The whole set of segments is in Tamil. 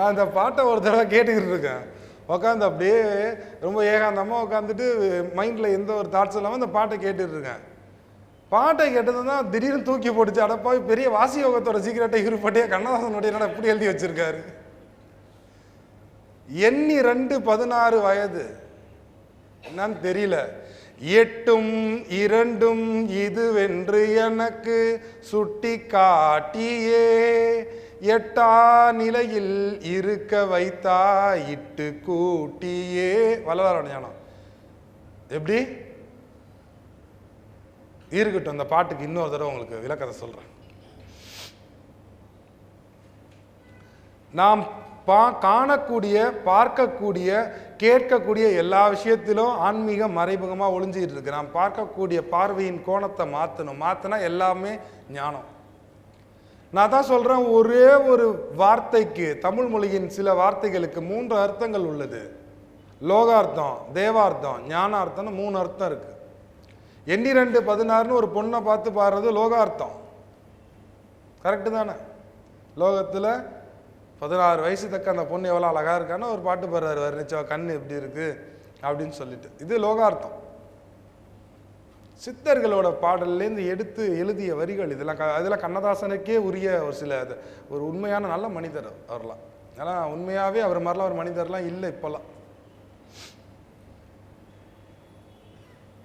நான் இந்த பாட்டை ஒரு தடவை கேட்டுக்கிட்டு இருக்கேன். உட்காந்து அப்படியே ரொம்ப ஏகாந்தமாக உட்காந்துட்டு மைண்டில் எந்த ஒரு தாட்ஸும் இல்லாமல் இந்த பாட்டை கேட்டுட்டு இருக்கேன். பாட்டை கேட்டது தான் திடீர்னு தூக்கி போட்டுச்சு. அடப்பாய் பெரிய வாசி யோகத்தோட சீக்கிரட்டை இருப்பட்டே கண்ணதாசனுடைய என்னடா இப்படி எழுதி வச்சிருக்காரு? எண்ணி ரெண்டு பதினாறு வயது. என்னன்னு தெரியல. எட்டும் இரண்டும் இதுவென்று எனக்கு சுட்டி காட்டியே எட்டா நிலையில் இருக்க வைத்தா இட்டு கூட்டியே. வள்ளலார் ஞானம். எப்படி? இருக்கட்டும் அந்த பாட்டுக்கு இன்னொரு தடவை உங்களுக்கு விளக்கத்தை சொல்றேன். நாம் பா காணக்கூடிய பார்க்கக்கூடிய கேட்கக்கூடிய எல்லா விஷயத்திலும் ஆன்மீக மறைமுகமாக ஒளிஞ்சிக்கிட்டு இருக்கு. நாம் பார்க்கக்கூடிய பார்வையின் கோணத்தை மாற்றணும் மாற்றினா எல்லாமே ஞானம். நான் தான் சொல்கிறேன் ஒரே ஒரு வார்த்தைக்கு தமிழ் மொழியின் சில வார்த்தைகளுக்கு மூன்று அர்த்தங்கள் உள்ளது. லோகார்த்தம் தேவார்த்தம் ஞானார்த்தம்னு மூணு அர்த்தம் இருக்கு. எண்ணிரெண்டு பதினாறுன்னு ஒரு பொண்ணை பார்த்து பாடுறது லோகார்த்தம். கரெக்டு தானே? லோகத்தில் பதினாறு வயசு தக்க அந்த பொண்ணு எவ்வளோ அழகாக இருக்கான்னு ஒரு பாட்டு பாடுறாரு வர்ணிச்சா கண் எப்படி இருக்கு? அப்படின்னு சொல்லிட்டு. இது லோகார்த்தம். சித்தர்களோட பாடல்லேருந்து எடுத்து எழுதிய வரிகள் இதெல்லாம் க அதெல்லாம் கண்ணதாசனுக்கே உரிய ஒரு சில அது ஒரு உண்மையான நல்ல மனிதர் அவர்லாம். ஏன்னா உண்மையாகவே அவர் மாதிரிலாம் ஒரு மனிதர்லாம் இல்லை இப்போல்லாம்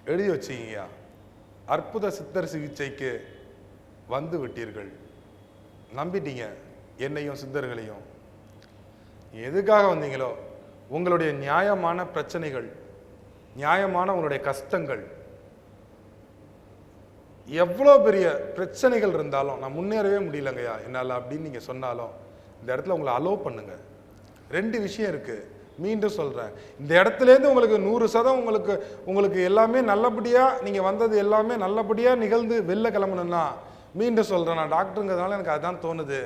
எழுதி வச்சிங்கய்யா? அற்புத சித்தர் சிகிச்சைக்கு வந்து விட்டீர்கள். நம்பிட்டீங்க என்னையும் சித்தர்களையும். எதுக்காக வந்தீங்களோ? உங்களுடைய நியாயமான பிரச்சனைகள் நியாயமான உங்களுடைய கஷ்டங்கள் எவ்வளோ பெரிய பிரச்சனைகள் இருந்தாலும் நான் முன்னேறவே முடியலங்கய்யா. என்னால் அப்படின்னு நீங்கள் சொன்னாலும் இந்த இடத்துல உங்களை அலோவ் பண்ணுங்கள் ரெண்டு விஷயம் இருக்குது மீண்டும் சொல்கிறேன் இந்த இடத்துலேருந்து உங்களுக்கு நூறு சதம் உங்களுக்கு உங்களுக்கு எல்லாமே நல்லபடியாக நீங்கள் வந்தது எல்லாமே நல்லபடியாக நிகழ்ந்து வெளில கிளம்பணும்னா மீண்டும் சொல்கிறேன் நான் டாக்டருங்கிறதுனால எனக்கு அதுதான் தோணுது.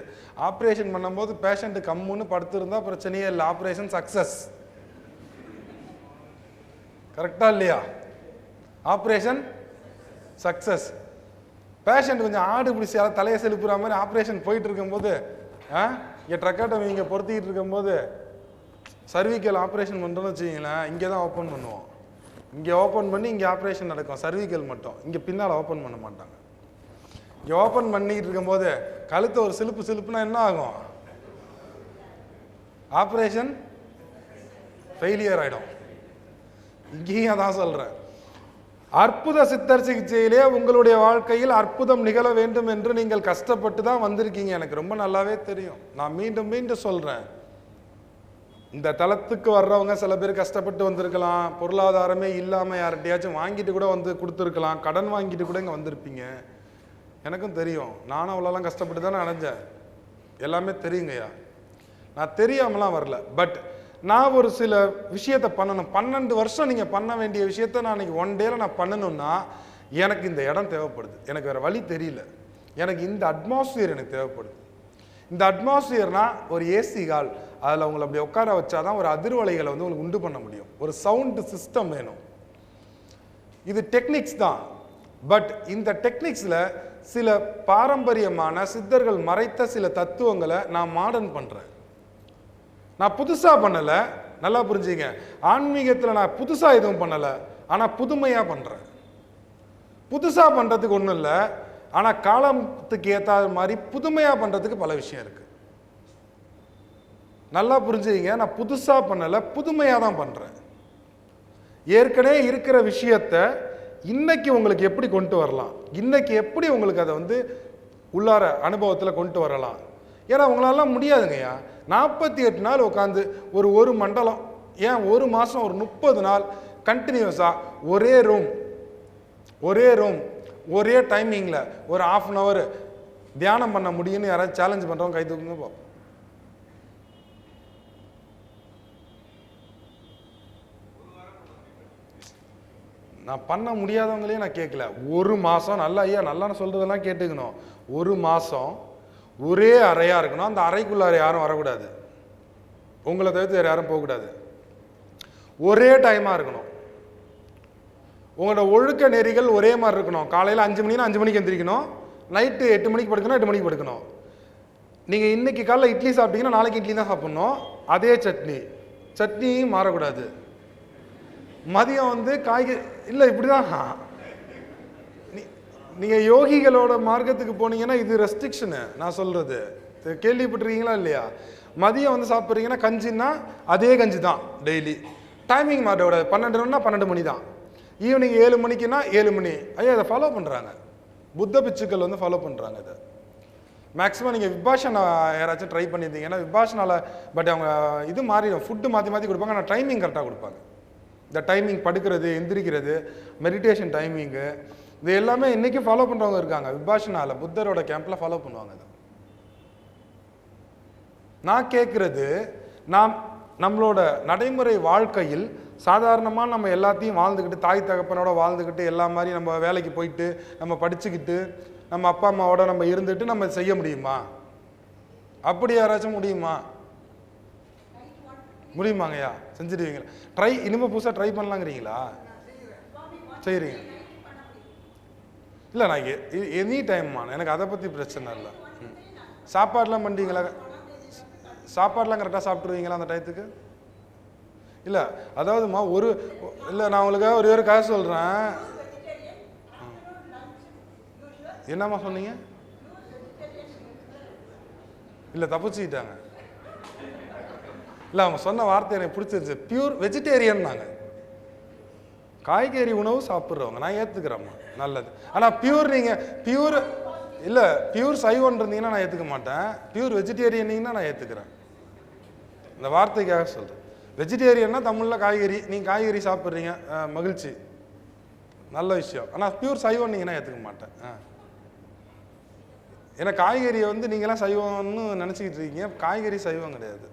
ஆப்ரேஷன் பண்ணும்போது பேஷண்ட்டு கம்முன்னு படுத்திருந்தா பிரச்சனையே இல்லை. ஆப்ரேஷன் சக்ஸஸ் கரெக்டாக இல்லையா? ஆப்ரேஷன் சக்ஸஸ் பேஷண்ட் கொஞ்சம் ஆடு பிடிச்சி யாராவது தலையை செலுப்புற மாதிரி ஆப்ரேஷன் போயிட்டு இருக்கும்போது ஆ? இங்கே ட்ரக்காட்டம் இங்கே பொருத்திக்கிட்டு இருக்கும்போது சர்விக்கல் ஆப்ரேஷன் பண்ணுறோன்னு வச்சுக்கிங்களேன் இங்கே தான் ஓப்பன் பண்ணுவோம். இங்கே ஓப்பன் பண்ணி இங்கே ஆப்ரேஷன் நடக்கும். சர்விக்கல் மட்டும். இங்கே பின்னால் ஓப்பன் பண்ண மாட்டாங்க. இங்கே ஓப்பன் பண்ணிக்கிட்டு இருக்கும்போது கழுத்தை ஒரு சிலுப்பு சிலுப்புனா என்ன ஆகும்? ஆப்ரேஷன் ஃபெயிலியர் ஆகிடும் இங்கேயும் தான் சொல்கிறேன் அற்புத சித்தர் சிகிச்சையிலே உங்களுடைய வாழ்க்கையில் அற்புதம் நிகழ வேண்டும் என்று நீங்கள் கஷ்டப்பட்டு தான் வந்திருக்கீங்க. எனக்கு ரொம்ப நல்லாவே தெரியும். நான் மீண்டும் மீண்டும் சொல்கிறேன் இந்த தளத்துக்கு வர்றவங்க சில பேர் கஷ்டப்பட்டு வந்திருக்கலாம். பொருளாதாரமே இல்லாமல் யார்கிட்டயாச்சும் வாங்கிட்டு கூட வந்து கொடுத்துருக்கலாம். கடன் வாங்கிட்டு கூட இங்கே வந்திருப்பீங்க. எனக்கும் தெரியும். நானும் அவ்வளோலாம் கஷ்டப்பட்டு தானே அடைஞ்சேன். எல்லாமே தெரியுங்கய்யா. நான் தெரியாமலாம் வரல. பட் நான் ஒரு சில விஷயத்தை பண்ணணும். பன்னெண்டு வருஷம் நீங்கள் பண்ண வேண்டிய விஷயத்த நான் இன்னைக்கு ஒன் டேயில் நான் பண்ணணும்னா எனக்கு இந்த இடம் தேவைப்படுது. எனக்கு வேறு வழி தெரியல. எனக்கு இந்த அட்மாஸ்ஃபியர் எனக்கு தேவைப்படுது. இந்த அட்மாஸ்ஃபியர்னால் ஒரு ஏசி ஹால் அதில் உங்களை அப்படி உட்கார வச்சாதான் ஒரு அதிர்வலைகளை வந்து உங்களுக்கு உண்டு பண்ண முடியும். ஒரு சவுண்டு சிஸ்டம் வேணும். இது டெக்னிக்ஸ் தான். பட் இந்த டெக்னிக்ஸில் சில பாரம்பரியமான சித்தர்கள் மறைத்த சில தத்துவங்களை நான் மாடர்ன் பண்ணுறேன் நான் புதுசாக பண்ணலை. நல்லா புரிஞ்சுங்க. ஆன்மீகத்தில் நான் புதுசாக எதுவும் பண்ணலை. ஆனால் புதுமையாக பண்ணுறேன் புதுசாக பண்ணுறதுக்கு ஒன்றும் இல்லை. ஆனால் காலத்துக்கு ஏற்ற மாதிரி புதுமையாக பண்ணுறதுக்கு பல விஷயம் இருக்குது நல்லா புரிஞ்சுங்க நான் புதுசாக பண்ணலை. புதுமையாக தான் பண்ணுறேன் ஏற்கனவே இருக்கிற விஷயத்த இன்னைக்கு உங்களுக்கு எப்படி கொண்டு வரலாம்? இன்னைக்கு எப்படி உங்களுக்கு அதை வந்து உள்ளார அனுபவத்தில் கொண்டு வரலாம்? ஏன்னா அவங்களாலாம் முடியாதுங்கய்யா. நாற்பத்தி எட்டு நாள் உட்காந்து ஒரு ஒரு மண்டலம் ஏன் ஒரு மாதம் ஒரு முப்பது நாள் கண்டினியூஸாக ஒரே ரூம் ஒரே ரூம் ஒரே டைமிங்கில் ஒரு ஆஃப் அன் ஹவர் தியானம் பண்ண முடியும்னு யாராவது சேலஞ்ச் பண்ணுறவங்க கை தூக்குங்க பார்ப்போம் நான் பண்ண முடியாதவங்களையும் நான் கேட்கல ஒரு மாதம் நல்லா ஐயா நல்லான்னு சொல்கிறதெல்லாம் கேட்டுக்கணும். ஒரு மாதம் ஒரே அறையாக இருக்கணும். அந்த அறைக்குள்ளார யாரும் வரக்கூடாது. உங்களை தவிர்த்து வேறு யாரும் போகக்கூடாது. ஒரே டைமாக இருக்கணும். உங்களோட ஒழுக்க நெறிகள் ஒரே மாதிரி இருக்கணும். காலையில் அஞ்சு மணினா அஞ்சு மணிக்கு எந்திரிக்கணும். நைட்டு எட்டு மணிக்கு படுக்கணும் எட்டு மணிக்கு படுக்கணும். நீங்கள் இன்னைக்கு காலைல இட்லி சாப்பிட்டீங்கன்னா நாளைக்கு இட்லி தான் சாப்பிட்ணும். அதே சட்னி. சட்னியும் மாறக்கூடாது. மதியம் வந்து காய்கறி இல்லை இப்படி தான் நீங்கள் யோகிகளோட மார்க்கத்துக்கு போனீங்கன்னா இது ரெஸ்ட்ரிக்ஷனு நான் சொல்கிறது கேள்விப்பட்டிருக்கீங்களா இல்லையா? மதியம் வந்து சாப்பிட்றீங்கன்னா கஞ்சின்னா அதே கஞ்சி தான் டெய்லி டைமிங் மாட்டோட பன்னெண்டுனா பன்னெண்டு மணி தான். ஈவினிங் ஏழு மணிக்குன்னா ஏழு மணி. ஐயா இதை ஃபாலோ பண்ணுறாங்க புத்த பிச்சுக்கள் வந்து ஃபாலோ பண்ணுறாங்க இதை. மேக்ஸிமம் நீங்கள் விபாஷனா யாராச்சும் ட்ரை பண்ணியிருந்தீங்கன்னா விபாஷனால பட் அவங்க இது மாறிடும். ஃபுட்டு மாற்றி மாற்றி கொடுப்பாங்க. ஆனால் டைமிங் கரெக்டாக கொடுப்பாங்க. இந்த டைமிங் படுக்கிறது எந்திரிக்கிறது மெடிடேஷன் டைமிங்கு இது எல்லாமே இன்றைக்கி ஃபாலோ பண்ணுறவங்க இருக்காங்க. விபாஷனால புத்தரோட கேம்பில் ஃபாலோ பண்ணுவாங்க இதை. நான் கேட்குறது நாம் நம்மளோட நடைமுறை வாழ்க்கையில் சாதாரணமாக நம்ம எல்லாத்தையும் வாழ்ந்துக்கிட்டு தாய் தகப்பனோட வாழ்ந்துக்கிட்டு எல்லா மாதிரி நம்ம வேலைக்கு போயிட்டு நம்ம படிச்சுக்கிட்டு நம்ம அப்பா அம்மாவோட நம்ம இருந்துட்டு நம்ம செய்ய முடியுமா? அப்படி யாராச்சும் முடியுமா? முடியுமாங்கய்யா? செஞ்சிடுவீங்களா? ட்ரை இனிமேல் புதுசாக ட்ரை பண்ணலாங்கிறீங்களா? செய்கிறீங்க இல்லை நான் எனி டைம்மா எனக்கு அதை பற்றி பிரச்சனை இல்லை. சாப்பாடெலாம் பண்ணிட்டீங்களா பண்ணுறீங்களா கரெக்டாக சாப்பிட்ருவீங்களா அந்த டயத்துக்கு? இல்லை அதாவதுமா ஒரு இல்லை நான் உங்களுக்கு ஒரு ஒரு காசு சொல்கிறேன் என்னம்மா சொன்னீங்க? இல்லை தப்பிச்சுக்கிட்டாங்க. இல்லை அவங்க சொன்ன வார்த்தை எனக்கு பிடிச்சிருச்சு பியூர் வெஜிடேரியன் நாங்கள் காய்கறி உணவு சாப்பிட்றவங்க. நான் ஏற்றுக்கிறேம்மா நல்லது. ஆனால் பியூர் நீங்கள் பியூர் இல்லை பியூர் சைவன் இருந்தீங்கன்னா நான் ஏற்றுக்க மாட்டேன். பியூர் வெஜிடேரியனிங்கன்னா நான் ஏற்றுக்கிறேன் இந்த வார்த்தைக்காக சொல்கிறேன் வெஜிடேரியன்னா தமிழில் காய்கறி நீங்கள் காய்கறி சாப்பிட்றீங்க மகிழ்ச்சி. நல்ல விஷயம். ஆனால் பியூர் சைவம் நீங்கன்னா ஏற்றுக்க மாட்டேன். ஆ. ஏன்னா காய்கறியை வந்து நீங்களாம் சைவம்னு நினச்சிக்கிட்டு இருக்கீங்க. காய்கறி சைவம் கிடையாது.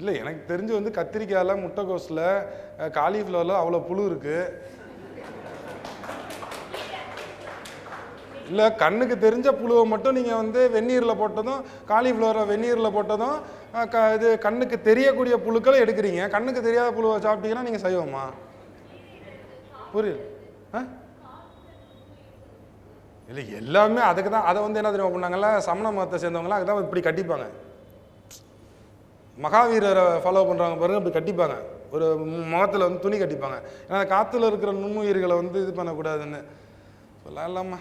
இல்லை எனக்கு தெரிஞ்சு வந்து கத்திரிக்காயில் முட்டைக்கோஸில் காலிஃப்ளவரில் அவ்வளோ புழு இருக்குது இல்லை கண்ணுக்கு தெரிஞ்ச புழுவை மட்டும் நீங்கள் வந்து வெந்நீரில் போட்டதும் காலிஃப்ளவரை வெந்நீரில் போட்டதும் க இது கண்ணுக்கு தெரியக்கூடிய புழுக்களை எடுக்கிறீங்க. கண்ணுக்கு தெரியாத புழுவை சாப்பிட்டீங்கன்னா நீங்கள் சைவமா? புரியல ஆ? இல்லை எல்லாமே அதுக்கு தான் அதை வந்து என்ன தெரியுமா பண்ணாங்கல்ல சமண மதத்தை சேர்ந்தவங்களாம் அதுதான் இப்படி கட்டிப்பாங்க. மகாவீரரை ஃபாலோ பண்ணுறவங்க பாருங்க அப்படி கட்டிப்பாங்க. ஒரு முகத்தில் வந்து துணி கட்டிப்பாங்க. ஏன்னா காற்றுல இருக்கிற நுண்ணுயிர்களை வந்து இது பண்ணக்கூடாதுன்னு. சொல்லலாம் இல்லாமா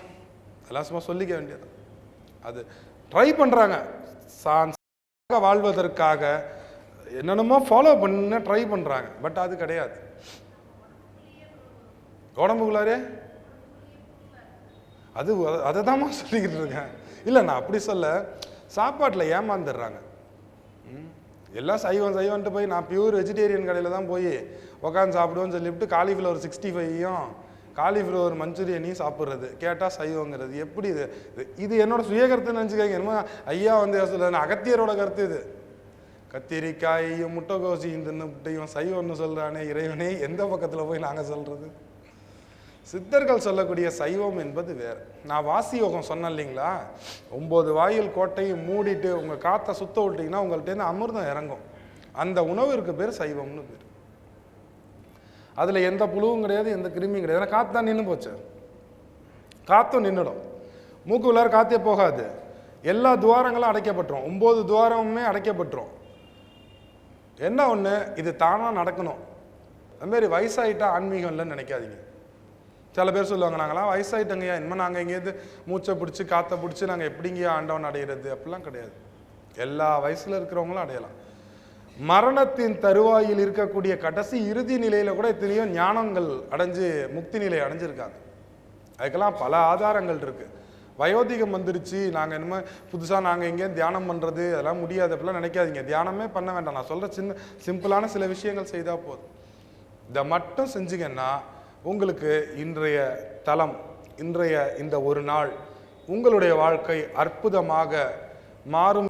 எல்லாம் சும்மா சொல்லிக்க வேண்டியது. அது ட்ரை பண்ணுறாங்க சான்ஸ் வாழ்வதற்காக என்னென்னமோ ஃபாலோ பண்ண ட்ரை பண்ணுறாங்க பட் அது கிடையாது. உடம்புக்குள்ளாரே அது அதை தான் சொல்லிக்கிட்டு இருக்கேன் இல்லை நான் அப்படி சொல்ல சாப்பாட்டில் ஏமாந்துடுறாங்க. ம். எல்லாம் சைவம் சைவன்ட்டு போய் நான் பியூர் வெஜிடேரியன் கடையில் தான் போய் உட்காந்து சாப்பிடுவோன்னு சொல்லிவிட்டு காலிஃப்ளவர் சிக்ஸ்டி ஃபைவையும் காலிஃப்ளவர் மஞ்சூரியனையும் சாப்பிட்றது. கேட்டால் சைவங்கிறது. எப்படி இது? இது- இது என்னோட சுய கருத்துன்னு நினச்சிக்காங்க என்னமோ ஐயா வந்து சொல்ல அகத்தியரோட கருத்து இது. கத்திரிக்காயையும் முட்டைக்கோசியும் தின்னுட்டு இவன் சைவம்னு சொல்கிறானே இறைவனே எந்த பக்கத்தில் போய் நாங்கள் சொல்கிறது சித்தர்கள் சொல்லக்கூடிய சைவம் என்பது வேறு. நான் வாசி யோகம் சொன்னேன் இல்லைங்களா? ஒம்பது வாயில் கோட்டையும் மூடிட்டு உங்கள் காற்றை சுத்த விட்டீங்கன்னா உங்கள்கிட்டேருந்து அமிர்தம் இறங்கும். அந்த உணவிற்கு பேர் சைவம்னு பேர். அதில் எந்த புழுவும் கிடையாது எந்த கிருமியும் கிடையாது. ஏன்னா காற்று தான் நின்று போச்சு. காற்றும் நின்றுடும் மூக்கு உள்ளார காற்றே போகாது. எல்லா துவாரங்களும் அடைக்கப்பட்டுரும். ஒம்பது துவாரமுமே அடைக்கப்பட்டுரும். என்ன ஒன்று இது தானாக நடக்கணும். அதுமாரி வயசாகிட்டா ஆன்மீகம் இல்லைன்னு நினைக்காதீங்க. சில பேர் சொல்லுவாங்க நாங்களாம் வயசாயிட்டங்கய்யா இனிமேல் நாங்கள் எங்கேயாவது மூச்சை பிடிச்சி காற்றை பிடிச்சி நாங்கள் எப்படிங்கய்யா ஆண்டவன் அடையிறது? அப்படிலாம் கிடையாது. எல்லா வயசில் இருக்கிறவங்களும் அடையலாம். மரணத்தின் தருவாயில் இருக்கக்கூடிய கடைசி இறுதி நிலையில் கூட எத்தனையோ ஞானங்கள் அடைஞ்சு முக்தி நிலை அடைஞ்சிருக்காங்க. அதுக்கெல்லாம் பல ஆதாரங்கள் இருக்குது வயோதிகம் வந்துருச்சு நாங்கள் இனிமேல் புதுசாக நாங்கள் எங்கேயும் தியானம் பண்ணுறது அதெல்லாம் முடியாது அப்படிலாம் நினைக்காதீங்க. தியானமே பண்ண வேண்டாம். நான் சொல்கிற சின்ன சிம்பிளான சில விஷயங்கள் செய்தால் போதும். இதை மட்டும் செஞ்சீங்கன்னா உங்களுக்கு இன்றைய தலம் இன்றைய இந்த ஒரு நாள் உங்களுடைய வாழ்க்கை அற்புதமாக மாறும்